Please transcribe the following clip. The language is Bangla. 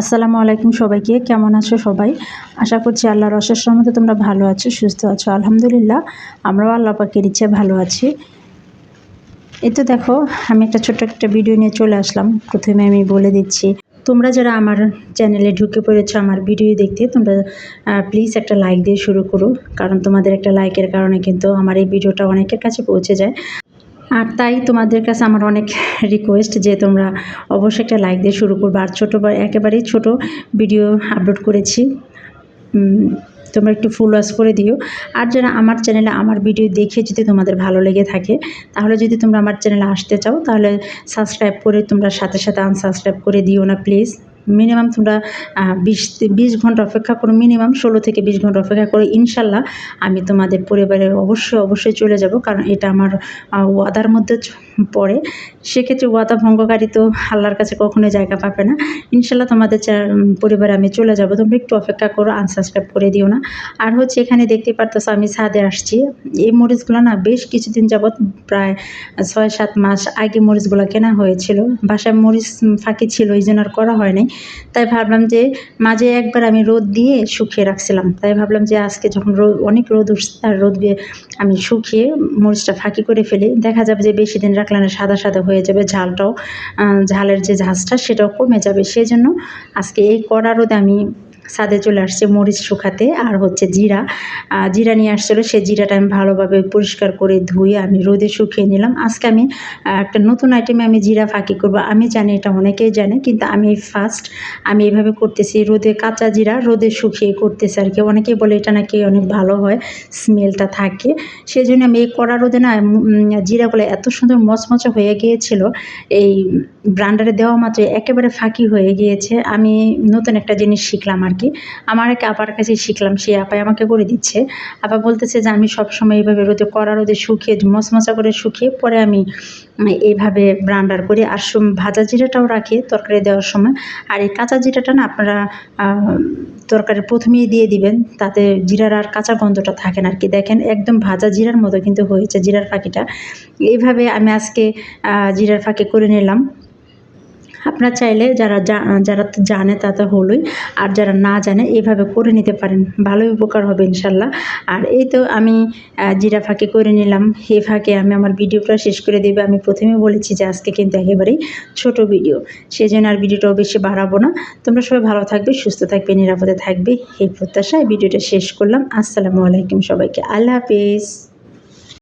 আসসালামু আলাইকুম সবাইকে। কেমন আছো সবাই? আশা করছি আল্লাহর অশেষ রহমতে তোমরা ভালো আছো, সুস্থ আছো। আলহামদুলিল্লাহ, আমরাও আল্লাহ পাকের ইচ্ছে ভালো আছি। এই তো দেখো, আমি একটা ছোট্ট একটা ভিডিও নিয়ে চলে আসলাম। প্রথমে আমি বলে দিচ্ছি, তোমরা যারা আমার চ্যানেলে ঢুকে পড়েছো আমার ভিডিও দেখতে, তোমরা প্লিজ একটা লাইক দিয়ে শুরু করো। কারণ তোমাদের একটা লাইকের কারণে কিন্তু আমার এই ভিডিওটা অনেকের কাছে পৌঁছে যায়। আর তাই তোমাদের কাছে আমার অনেক রিকোয়েস্ট যে তোমরা অবশ্যই একটা লাইক দিয়ে শুরু করব। আর ছোটো বা একেবারেই ছোট ভিডিও আপলোড করেছি। তোমরা একটু ফুল ওয়াশ করে দিও। আর যারা আমার চ্যানেলে আমার ভিডিও দেখে যদি তোমাদের ভালো লেগে থাকে, তাহলে যদি তোমরা আমার চ্যানেলে আসতে চাও, তাহলে সাবস্ক্রাইব করে তোমরা সাথে সাথে আনসাবস্ক্রাইব করে দিও না প্লিজ মিনিমাম তোমরা বিশ বিশ ঘণ্টা অপেক্ষা করো, মিনিমাম ষোলো থেকে বিশ ঘণ্টা অপেক্ষা করো, ইনশাল্লাহ আমি তোমাদের পরিবারে অবশ্যই অবশ্যই চলে যাব, কারণ এটা আমার ওয়াদার মধ্যে পড়ে। সেক্ষেত্রে ওয়াদা ভঙ্গকারী তো আল্লাহর কাছে কখনোই জায়গা পাবে না। ইনশাল্লাহ তোমাদের পরিবারে আমি চলে যাব, তোমরা একটু অপেক্ষা করো, আনসাবস্ক্রাইব করে দিও না। আর হচ্ছে এখানে দেখতে পারতেছো আমি ছাদে আসছি। এই মরিচগুলো না বেশ কিছুদিন যাবৎ প্রায় ছয় সাত মাস আগে মরিচগুলো কেনা হয়েছিল। বাসায় মরিচ ফাঁকি ছিল, এই জন্য আর করা হয়নি তাই ভাবলাম যে মাঝে একবার আমি রোদ দিয়ে শুকিয়ে রাখছিলাম। তাই ভাবলাম যে আজকে যখন রোদ, অনেক রোদ উঠছে, আর রোদ দিয়ে আমি শুকিয়ে মরিচটা ফাঁকি করে ফেলি, দেখা যাবে যে বেশি দিন রাখলে না সাদা সাদা হয়ে যাবে ঝালটাও ঝালের যে ঝাঁজটা সেটাও কমে যাবে। সেই জন্য আজকে এই কড়া রোদে আমি ছাদে চলে আসছে মরিচ শুকাতে আর হচ্ছে জিরা। জিরা নিয়ে আসছিল সেই জিরাটা আমি ভালোভাবে পরিষ্কার করে ধুয়ে আমি রোদে শুকিয়ে নিলাম। আজকে আমি একটা নতুন আইটেমে আমি জিরা ফাঁকি করব। আমি জানি এটা অনেকেই জানে, কিন্তু আমি ফার্স্ট আমি এভাবে করতেছি, রোদে কাঁচা জিরা রোদে শুকিয়ে করতেছি আর কি অনেকেই বলে এটা নাকি অনেক ভালো হয় স্মেলটা থাকে। সেই জন্য আমি এই কড়া রোদে না জিরাগুলো এত সুন্দর মচমচা হয়ে গিয়েছিল, এই ব্রান্ডারে দেওয়া মাত্র একেবারে ফাঁকি হয়ে গিয়েছে। আমি নতুন একটা জিনিস শিখলাম আর কি আমার এক আপার কাছে শিখলাম, সে আপাই আমাকে করে দিচ্ছে। আপা বলতেছে যে, আমি সবসময় এইভাবে রোদে কড়া রোদে শুকিয়ে, মচমচা করে শুকিয়ে পরে আমি এইভাবে ব্রান্ডার করি আর ভাজা জিরাটাও রাখি তরকারি দেওয়ার সময়। আর এই কাঁচা জিরাটা না আপনারা তরকারি প্রথমেই দিয়ে দিবেন, তাতে জিরার আর কাঁচা গন্ধটা থাকে না আর কি দেখেন, একদম ভাজা জিরার মতো কিন্তু হয়েছে জিরার ফাঁকিটা এইভাবে আমি আজকে জিরার ফাঁকি করে নিলাম। আপনারা চাইলে যারা যারা জানে তা তো হলোই, আর যারা না জানে এইভাবে করে নিতে পারেন। ভালোই উপকার হবে ইনশাল্লাহ। আর এই তো আমি জিরা ফাঁকি করে নিলাম। এই ফাঁকে আমি আমার ভিডিওটা শেষ করে দেবে। আমি প্রথমে বলেছি যে আজকে কিন্তু একেবারেই ছোট ভিডিও। সেই জন্য আর ভিডিওটাও বেশি বাড়াবো না। তোমরা সবাই ভালো থাকবে, সুস্থ থাকবে, নিরাপদে থাকবে। এই প্রত্যাশায় ভিডিওটা শেষ করলাম। আসসালামু আলাইকুম সবাইকে। আল্লাহ হাফিজ।